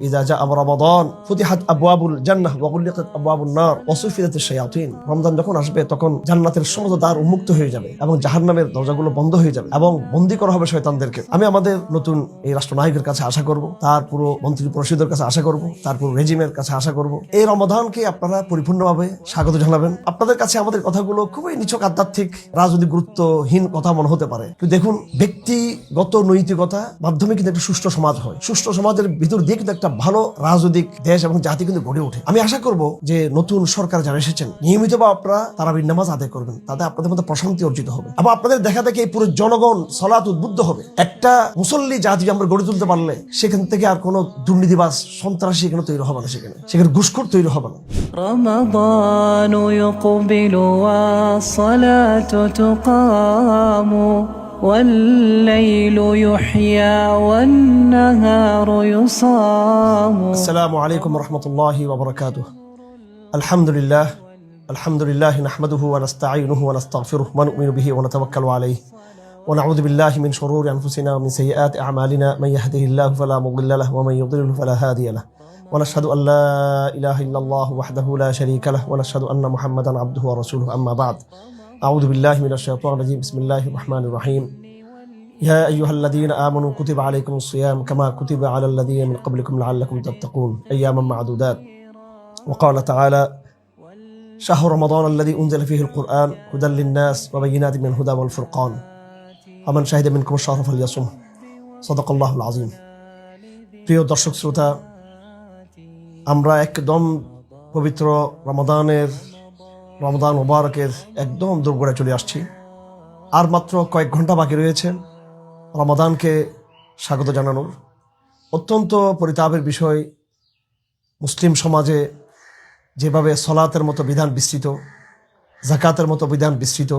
إذا جاء رمضان فتحت أبواب الجنة وغلقت أبواب النار وصفدت الشياطين রমজান যখন আসবে তখন জান্নাতের সমস্ত দ্বার উন্মুক্ত হয়ে যাবে এবং জাহান্নামের দরজাগুলো বন্ধ হয়ে যাবে এবং বন্দি করা হবে শয়তানদেরকে আমি আমাদের নতুন এই রাষ্ট্রনায়কের কাছে আশা করব তার পুরো মন্ত্রী পরিষদের কাছে আশা করব তার পুরো রেজিমের কাছে আশা করব এই রমাদানকে আপনারা পরিপূর্ণভাবে স্বাগত জানাবেন আপনাদের কাছে আমাদের কথাগুলো খুবই নিছক আধ্যাত্মিক রাজনৈতিক গুরুত্বহীন কথা মনে হতে পারে কিন্তু দেখুন ব্যক্তিগত নৈতিকতা মাধ্যমে কিন্তু একটা সুষ্ঠু সমাজ হয় সুষ্ঠু সমাজের ভিতর দিয়ে কিন্তু একটা ভালো রাজনৈতিক দেশ এবং জাতি কিন্তু গড়ে ওঠে আমি আশা করব যে নতুন সরকার যারা এসেছেন নিয়মিত বা আপনারা তারাবির নামাজ আদায় করবেন তাতে আপনাদের মধ্যে প্রশান্তি অর্জিত হবে এবং আপনাদের দেখা দেখে এই পুরো জনগণ সলাৎ উদ্বুদ্ধ হবে একটা মুসল্লি জাতি আমরা গড়ে তুলতে পারলে সেখান থেকে আর কোনো দুর্নীতিবাস সন্ত্রাসী এখানে তৈরি হবে না সেখানে সেখানে ঘুষখোর তৈরি হবে না رمضان يقبل والصلاة تقام والليل يحيى والنهار يصام السلام عليكم ورحمة الله وبركاته. الحمد لله الحمد لله نحمده ونستعينه ونستغفره ونؤمن به ونتوكل عليه. ونعوذ بالله من شرور أنفسنا ومن سيئات أعمالنا. من يهده الله فلا مضل له ومن يضلل فلا هادي له. ونشهد أن لا إله إلا الله وحده لا شريك له. ونشهد أن محمدا عبده ورسوله. أما بعد أعوذ بالله من الشيطان الرجيم بسم الله الرحمن الرحيم يا أيها الذين آمنوا كتب عليكم الصيام كما كتب على الذين من قبلكم لعلكم تتقون أياما معدودات وقال تعالى شهر رمضان الذي أنزل فيه القرآن هدى للناس وبينات من الهدى والفرقان ومن شهد منكم الشهر فليصم صدق الله العظيم প্রিয় দর্শক শ্রোতা আমরা একদম পবিত্র রমাদানের রমদান মোবারকের একদম দুর্গড়ে চলে আসছি। আর মাত্র কয়েক ঘণ্টা বাকি রয়েছে। রমাদানকে স্বাগত জানানোর। অত্যন্ত পরিতাপের বিষয়, মুসলিম সমাজে যেভাবে সলাতের মতো বিধান বিস্তৃত, জাকাতের মতো বিধান বিস্তৃত,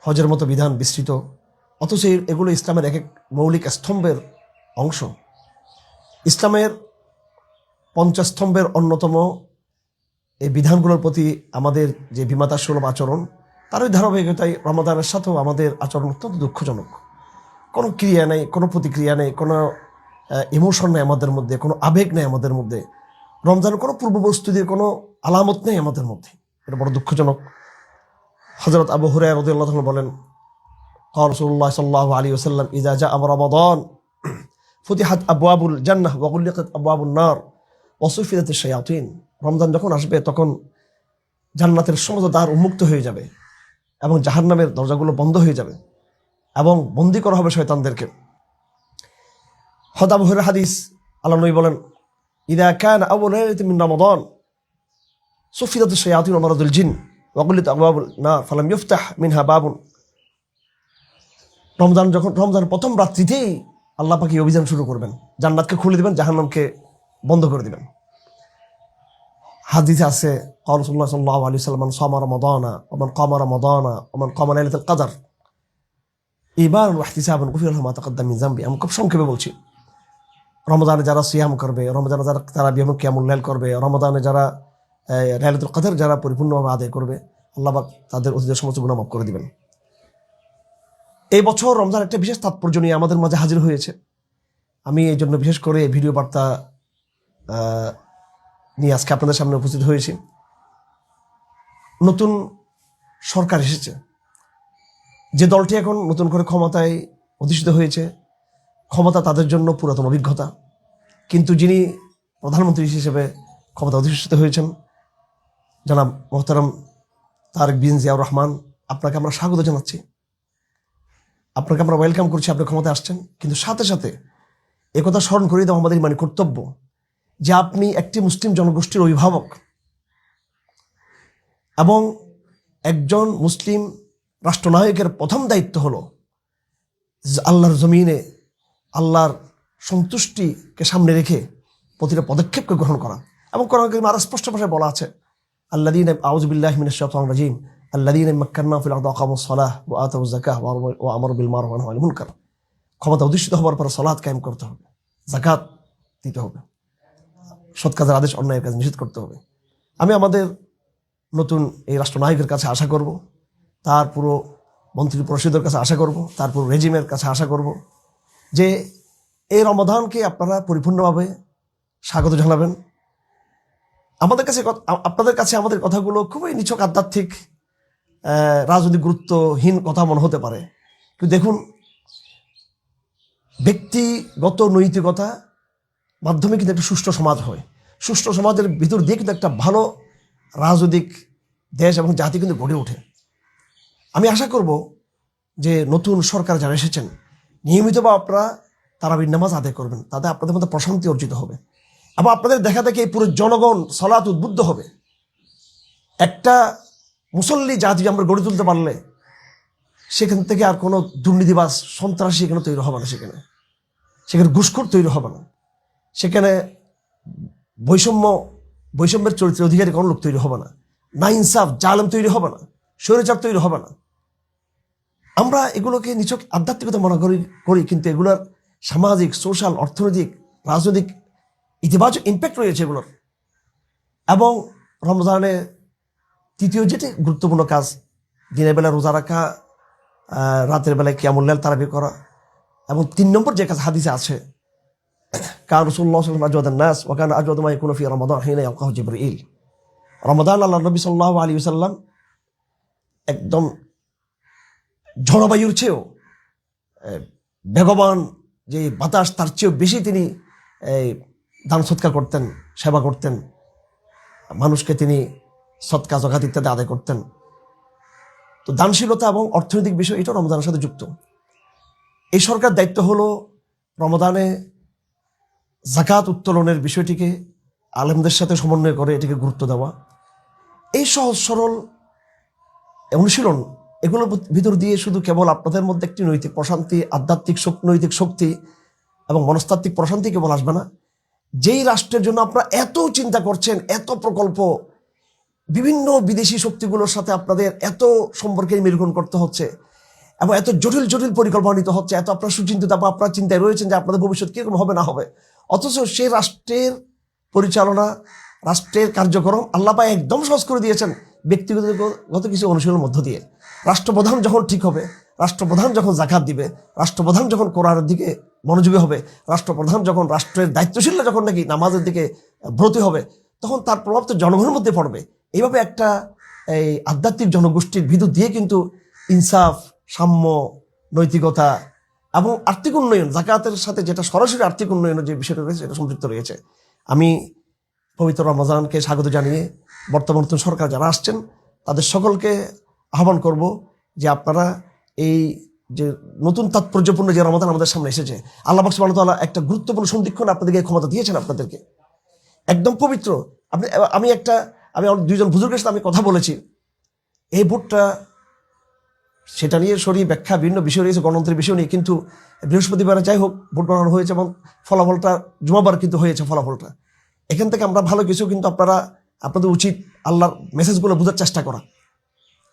হজের মতো বিধান বিস্তৃত, অথচ এগুলো ইসলামের এক এক মৌলিক স্তম্ভের অংশ। ইসলামের পঞ্চস্তম্ভের অন্যতম এই বিধানগুলোর প্রতি আমাদের যে বিমাতা সুলভ আচরণ তার ওই ধারাবাহিকতায় রমাদানের সাথেও আমাদের আচরণ অত্যন্ত দুঃখজনক। কোনো ক্রিয়া নেই, কোনো প্রতিক্রিয়া নেই, কোনো ইমোশন নেই আমাদের মধ্যে, কোনো আবেগ নেই আমাদের মধ্যে। রমজানের কোনো পূর্ব দিয়ে কোনো আলামত নেই আমাদের মধ্যে। এটা বড় দুঃখজনক। হজরত আবু হুরাই রদুল্লাহ বলেন রসুল্লাহ সাল্লাহ আলী ওসাল্লাম ইজা জা আমার রমাদন, ফতিহাত আবু আবুল জান্নাহ ওয়াকুল্লিকাত আবু আবুল নার অসুফিদাতে শায়াতিন। রমজান যখন আসবে, তখন জান্নাতের সমস্ত দ্বার উন্মুক্ত হয়ে যাবে এবং জাহান্নামের দরজাগুলো বন্ধ হয়ে যাবে এবং বন্দি করা হবে শয়তানদেরকে। হদাব হরে হাদিস, আল্লাহ নবী বলেন, ইদা কান মিন রমাদান সুফিদাত শায়াতিন ওয়া জিন ওয়া কুল্লিত না ফালাম ইফতাহ মিনহা বাবুন। রমজান যখন রমজান প্রথম রাত্রিতেই আল্লাহ পাকি অভিযান শুরু করবেন। জান্নাতকে খুলে দিবেন, জাহান্নামকে বন্ধ করে দিবেন। হাদিস আছে কলসুল্লাহ সাল্লাহ আলি সাল্লাম সমার মদানা অমান কমার মদানা অমান কমান আলিতুল কাদার। এবার ওয়াহতি সাহাবান কফির রহমা তাকদ্দামি জাম্বি আমি খুব সংক্ষেপে বলছি। রমজানে যারা সিয়াম করবে, রমজানে যারা তারা বিয়াম কিয়ামুল্লাইল করবে, রমজানে যারা লাইলাতুল কাদার যারা পরিপূর্ণভাবে আদায় করবে, আল্লাহ তাদের অতীতের সমস্ত গুণা মাফ করে দিবেন। এই বছর রমজান একটা বিশেষ তাৎপর্য নিয়ে আমাদের মাঝে হাজির হয়েছে। আমি এই জন্য বিশেষ করে ভিডিও বার্তা নিয়ে আজকে আপনাদের সামনে উপস্থিত হয়েছি। নতুন সরকার এসেছে। যে দলটি এখন নতুন করে ক্ষমতায় অধিষ্ঠিত হয়েছে, ক্ষমতা তাদের জন্য পুরাতন অভিজ্ঞতা। কিন্তু যিনি প্রধানমন্ত্রী হিসেবে ক্ষমতা অধিষ্ঠিত হয়েছেন, জনাব মোহতারাম তারেক বিন জিয়াউর রহমান, আপনাকে আমরা স্বাগত জানাচ্ছি। আপনাকে আমরা ওয়েলকাম করছি, আপনি ক্ষমতায় আসছেন। কিন্তু সাথে সাথে একথা স্মরণ করিয়ে দেওয়া আমাদের মানে কর্তব্য যে আপনি একটি মুসলিম জনগোষ্ঠীর অভিভাবক। এবং একজন মুসলিম রাষ্ট্রনায়কের প্রথম দায়িত্ব হল আল্লাহর জমিনে আল্লাহর সন্তুষ্টিকে সামনে রেখে প্রতিটা পদক্ষেপকে গ্রহণ করা। এবং কোরআন কারিমে আরও স্পষ্ট ভাষায় বলা আছে আল্লাদিন আউজবিল্লাহ মিনাশ শাইতানির রাজিম আল্লাদিন মাক্কান্না মুনকার। ক্ষমতা অধিষ্ঠিত হওয়ার পর সালাত কায়েম করতে হবে জাকাত দিতে হবে। সৎ কাজের আদেশ, অন্যায়ের কাজ নিষেধ করতে হবে। আমি আমাদের নতুন এই রাষ্ট্রনায়কের কাছে আশা করব, তার পুরো মন্ত্রী পরিষদের কাছে আশা করব, তার পুরো রেজিমের কাছে আশা করব যে এই রমাদানকে আপনারা পরিপূর্ণভাবে স্বাগত জানাবেন। আমাদের কাছে আপনাদের কাছে আমাদের কথাগুলো খুবই নিছক আধ্যাত্মিক রাজনৈতিক গুরুত্বহীন কথা মনে হতে পারে। কিন্তু দেখুন, ব্যক্তিগত নৈতিকতা মাধ্যমে কিন্তু একটা সুষ্ঠু সমাজ হয়। সুষ্ঠু সমাজের ভিতর দিয়ে কিন্তু একটা ভালো রাজনৈতিক দেশ এবং জাতি কিন্তু গড়ে ওঠে। আমি আশা করব যে নতুন সরকার যারা এসেছেন, নিয়মিত বা আপনারা তারাবির নামাজ আদায় করবেন। তাতে আপনাদের মধ্যে প্রশান্তি অর্জিত হবে। এবং আপনাদের দেখা দেখে এই পুরো জনগণ সলাৎ উদ্বুদ্ধ হবে। একটা মুসল্লি জাতি আমরা গড়ে তুলতে পারলে সেখান থেকে আর কোনো দুর্নীতিবাস সন্ত্রাসী এখানে তৈরি হবে না সেখানে। সেখানে ঘুষখোর তৈরি হবে না। সেখানে বৈষম্য, বৈষম্যের চরিত্রের অধিকারী কোনো লোক তৈরি হবে না। না ইনসাফ, জালেম তৈরি হবে না। স্বৈরাচার তৈরি হবে না। আমরা এগুলোকে নিছক আধ্যাত্মিকতা মনে করি করি, কিন্তু এগুলোর সামাজিক সোশ্যাল অর্থনৈতিক, রাজনৈতিক ইতিবাচক ইম্প্যাক্ট রয়েছে এগুলোর। এবং রমজানে তৃতীয় যেটি গুরুত্বপূর্ণ কাজ, দিনের বেলা রোজা রাখা রাতের বেলায় কিয়ামুল্লাল তারাবি করা, এবং তিন নম্বর যে কাজ হাদিসে আছে কান রসুল্লাহ আজওয়াদ নাস ওকান আজওয়াদ মা ইয়াকুনু ফি রমাদান হিনা ইয়ালকাহু জিবরিল রমাদান আল্লাহ নবী সাল্লাল্লাহু আলাইহি ওয়াসাল্লাম একদম ঝড়বায়ুর চেয়েও বেগবান যে বাতাস তার চেয়েও বেশি তিনি এই দান সৎকার করতেন সেবা করতেন মানুষকে তিনি সৎকা জগাত ইত্যাদি আদায় করতেন তো দানশীলতা এবং অর্থনৈতিক বিষয় এটা রমজানের সাথে যুক্ত এই সরকার দায়িত্ব হলো রমদানে জাকাত উত্তোলনের বিষয়টিকে আলেমদের সাথে সমন্বয় করে এটিকে গুরুত্ব দেওয়া। এই সহজ, সরল অনুশীলন এগুলোর ভিতর দিয়ে শুধু কেবল আপনাদের মধ্যে একটি নৈতিক প্রশান্তি, আধ্যাত্মিক নৈতিক শক্তি এবং মনস্তাত্ত্বিক প্রশান্তি কেবল আসবে না। যেই রাষ্ট্রের জন্য আপনারা এত চিন্তা করছেন, এত প্রকল্প, বিভিন্ন বিদেশি শক্তিগুলোর সাথে আপনাদের এত সম্পর্কে মিলগুণ করতে হচ্ছে এবং এত জটিল জটিল পরিকল্পনা নিতে হচ্ছে, এত আপনার সুচিন্তিত আপনার চিন্তায় রয়েছেন যে আপনাদের ভবিষ্যৎ কীরকম হবে, না হবে। অথচ সেই রাষ্ট্রের পরিচালনা, রাষ্ট্রের কার্যক্রম আল্লাপা একদম সহজ করে দিয়েছেন ব্যক্তিগত কিছু অনুশীলনের মধ্য দিয়ে। রাষ্ট্রপ্রধান যখন ঠিক হবে, রাষ্ট্রপ্রধান যখন জাকাত দিবে, রাষ্ট্রপ্রধান যখন কোরআনের দিকে মনোযোগী হবে, রাষ্ট্রপ্রধান যখন রাষ্ট্রের দায়িত্বশীলরা যখন নাকি নামাজের দিকে ব্রতী হবে, তখন তার প্রভাব তো জনগণের মধ্যে পড়বে। এইভাবে একটা এই আধ্যাত্মিক জনগোষ্ঠীর ভিতর দিয়ে কিন্তু ইনসাফ সাম্য, নৈতিকতা এবং আর্থিক উন্নয়ন, জাকাতের সাথে যেটা সরাসরি আর্থিক উন্নয়নের যে বিষয়টা রয়েছে সেটা সম্পৃক্ত রয়েছে। আমি পবিত্র রমজানকে স্বাগত জানিয়ে বর্তমান সরকার যারা আসছেন, তাদের সকলকে আহ্বান করব যে আপনারা এই যে নতুন তাৎপর্যপূর্ণ যে রমাদান আমাদের সামনে এসেছে, আল্লাহ বাক্স তাআলা একটা গুরুত্বপূর্ণ সন্ধিক্ষণ আপনাদেরকে ক্ষমতা দিয়েছেন আপনাদেরকে। একদম পবিত্র। আপনি, আমি একটা, আমি দুইজন বুজুর্গের সাথে আমি কথা বলেছি। এই ভোটটা সেটা নিয়ে সরিয়ে ব্যাখ্যা বিভিন্ন বিষয় রয়েছে, গণতন্ত্রের বিষয় নিয়ে, কিন্তু বৃহস্পতিবারে যাই হোক, ভোট গণনা হয়েছে এবং ফলাফলটা জুমাবার কিন্তু হয়েছে ফলাফলটা। এখান থেকে আমরা ভালো কিছু কিন্তু আপনারা, আপনাদের উচিত আল্লাহর মেসেজগুলো বোঝার চেষ্টা করা।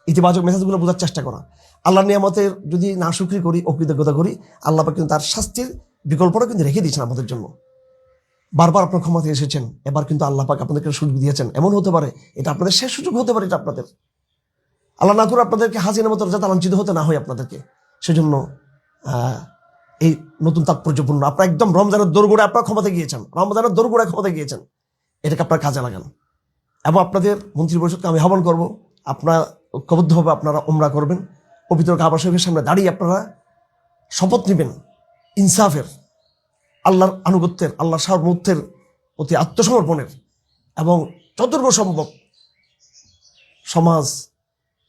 ইতিবাচক মেসেজগুলো বোঝার চেষ্টা করা। আল্লাহ নিয়ামতের যদি না সুক্রি করি, অকৃতজ্ঞতা করি, আল্লাহ কিন্তু তার শাস্তির বিকল্পটা কিন্তু রেখে দিয়েছেন আমাদের জন্য। বারবার আপনার ক্ষমতায় এসেছেন, এবার কিন্তু আল্লাহ পাক আপনাদেরকে সুযোগ দিয়েছেন। এমন হতে পারে, এটা আপনাদের শেষ সুযোগ হতে পারে, এটা আপনাদের। আল্লাহ না করে আপনাদেরকে হাজিনের মতো যাতে লাঞ্ছিত হতে না হয় আপনাদেরকে। সেজন্য এই নতুন তাৎপর্যপূর্ণ আপনার একদম রমজানের দোরগোড়ে আপনার ক্ষমতা গিয়েছেন। রমজানের দোরগোড়ে ক্ষমতা গিয়েছেন। এটাকে আপনার কাজে লাগান। এবং আপনাদের মন্ত্রী পরিষদকে আমি আহ্বান করব, আপনার ঐক্যবদ্ধভাবে আপনারা ওমরা করবেন। পবিত্র কাবা শরীফের সামনে দাঁড়িয়ে আপনারা শপথ নেবেন ইনসাফের, আল্লাহর আনুগত্যের, আল্লাহর সার্বমূর্তের প্রতি আত্মসমর্পণের এবং যতটুকু সম্ভব সমাজ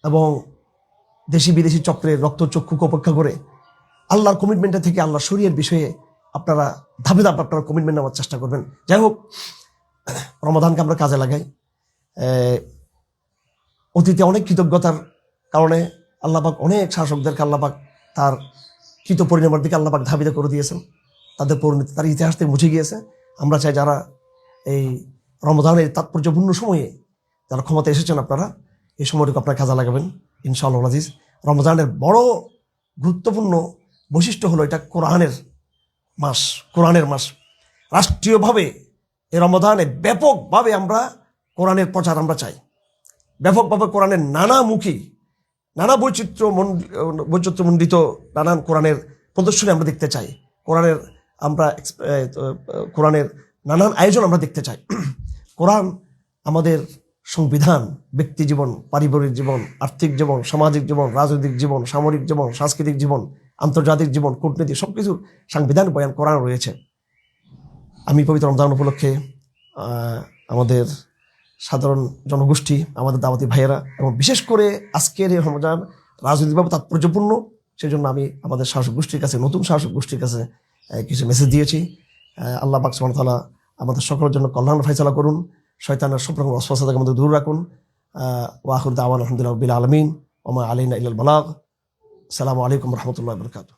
এবং দেশি বিদেশি চক্রের রক্তচক্ষুকে উপেক্ষা করে আল্লাহর কমিটমেন্টটা থেকে আল্লাহ শরীরের বিষয়ে আপনারা ধাপে ধাপে আপনারা কমিটমেন্ট নেওয়ার চেষ্টা করবেন। যাই হোক রমাদানকে আমরা কাজে লাগাই। অতীতে অনেক কৃতজ্ঞতার কারণে আল্লাপাক অনেক শাসকদেরকে আল্লাপাক তার কৃত পরিণামের দিকে আল্লাপাক ধাবিত করে দিয়েছেন। তাদের পরিণতি, তার ইতিহাস থেকে মুছে গিয়েছে। আমরা চাই যারা এই রমজানের তাৎপর্যপূর্ণ সময়ে, যারা ক্ষমতা এসেছেন আপনারা এই সময়টুকু আপনারা কাজে লাগাবেন, ইনশাআল্লাহ আজিজ রমজানের বড় গুরুত্বপূর্ণ বৈশিষ্ট্য হলো এটা কোরআনের মাস কোরআনের মাস। রাষ্ট্রীয়ভাবে এই রমজানে ব্যাপকভাবে আমরা কোরআনের প্রচার আমরা চাই। ব্যাপকভাবে কোরআনের নানামুখী, নানা বৈচিত্র্য বৈচিত্র্যমণ্ডিত নানান কোরআনের প্রদর্শনী আমরা দেখতে চাই। কোরআনের আমরা কোরআনের নানান আয়োজন আমরা দেখতে চাই। কোরআন আমাদের সংবিধান, ব্যক্তি জীবন, পারিবারিক জীবন, আর্থিক জীবন, সামাজিক জীবন, রাজনৈতিক জীবন, সামরিক জীবন, সাংস্কৃতিক জীবন, আন্তর্জাতিক জীবন, কূটনীতি সবকিছুর সাংবিধান বয়ান করানো রয়েছে। আমি পবিত্র রমজান উপলক্ষে আমাদের সাধারণ জনগোষ্ঠী, আমাদের দাওয়াতি ভাইয়েরা এবং বিশেষ করে আজকের এই রমজান রাজনৈতিকভাবে তাৎপর্যপূর্ণ সেই জন্য আমি আমাদের শাসক গোষ্ঠীর কাছে, নতুন শাসক গোষ্ঠীর কাছে কিছু মেসেজ দিয়েছি। আল্লাহ পাক আমাদের সকলের জন্য কল্যাণ ফাইসালা করুন। শয়তানের সব রকম অস্বস্থ থেকে আমাদের দূর রাখুন ওয়াহুর দাওয়ান আলহামদুলিল্লাহ বিল আলমিন ওমা আলাইনা ইলাল বালাগ আসসালামু আলাইকুম রহমতুল্লাহ বরকাত